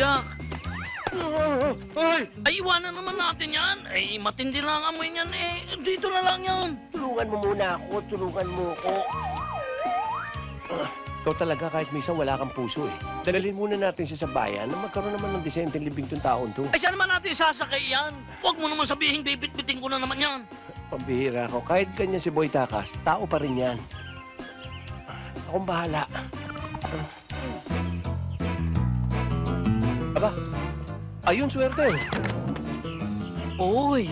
Jack, Ay! ay iwanan naman natin yan. Ay, matindi lang ang amoy niyan eh. Dito na lang yan. Tulungan mo muna ako, tulungan mo ako. Ikaw talaga kahit minsan wala kang puso eh. Dalhin muna natin siya sa bayan na magkaroon naman ng disenteng libing tong taon to. Ay, saan naman natin sasakay yan? Huwag mo naman sabihin, bibit-biting ko na naman yan. Pambihira ako. Kahit ganyan si Boy Takas, tao pa rin yan. Akong bahala. Aba, ayun swerte. Oy.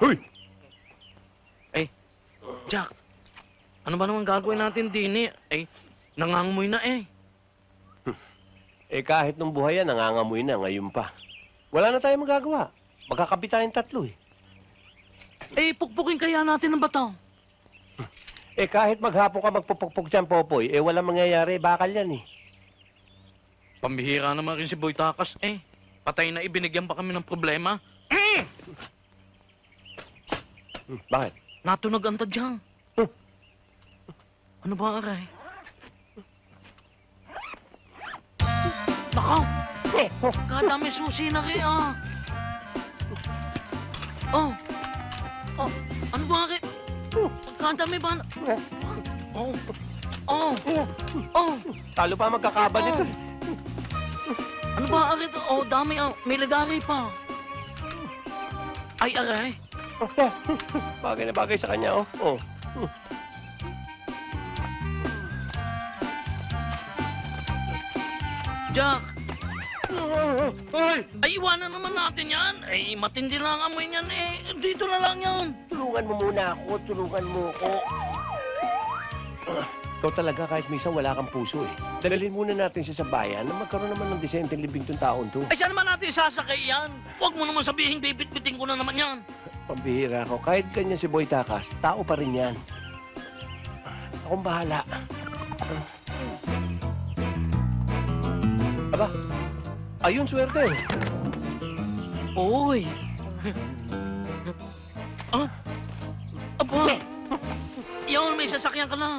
Hoy! Ano ba naman gagawin natin din eh? Ay, nangangamoy na eh. Eh kahit nung buhay yan, nangangamoy na ngayon pa. Wala na tayong magagawa. Magkakabit tayong tatlo eh. Eh, pukpukin kaya natin ang bataw. Eh kahit maghapon ka magpupukpuk dyan, Popoy, eh wala mangyayari, bakal yan eh. Pambihira naman rin si Boy Takas eh. Patay na ibinigyan pa kami ng problema. Hmm, bakit? Natunog ang tadyang. Ano ba, aray? Nako! Oh, Kadami susi na rin, ah. Oh. Oh. Ano ba, aray? Kadami ba? na- Oh. Oh. Oh. Talo pa magkakabal ito. eh. Ano ba, aray? Oh, dami, ah. May lagari pa. Ay, aray. bagay na bagay sa kanya, oh. oh. Jack! Ay! Ay, iwanan naman natin yan. Ay, matindi lang ang amoy niyan eh. Dito na lang yan. Tulungan mo muna ako, tulungan mo ako. Ikaw talaga kahit minsan wala kang puso eh. Dalhin muna natin siya sa bayan na magkaroon naman ng disenteng libing tong taon to. Ay, saan naman natin sasakay yan? Huwag mo naman sabihin, bibit-biting ko na naman yan. Pambihira ako. Kahit ganyan si Boy Takas, tao pa rin yan. Akong bahala. Aba, ayun swerte. Oy! ah? Aba! Yun, may sasakyan ka na.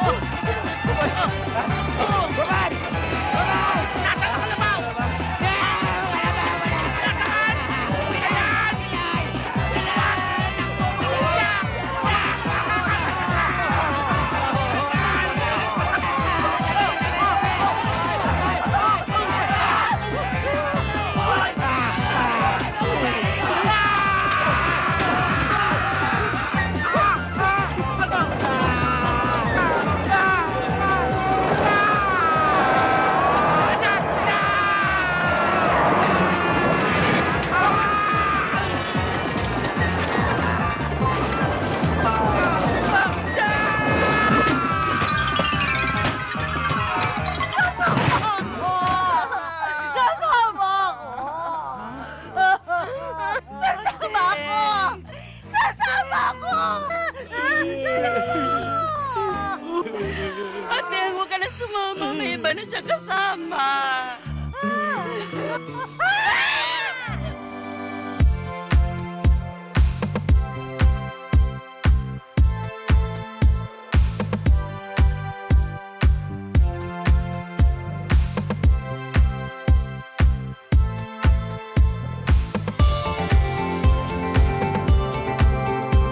sumama. May iba na siya kasama.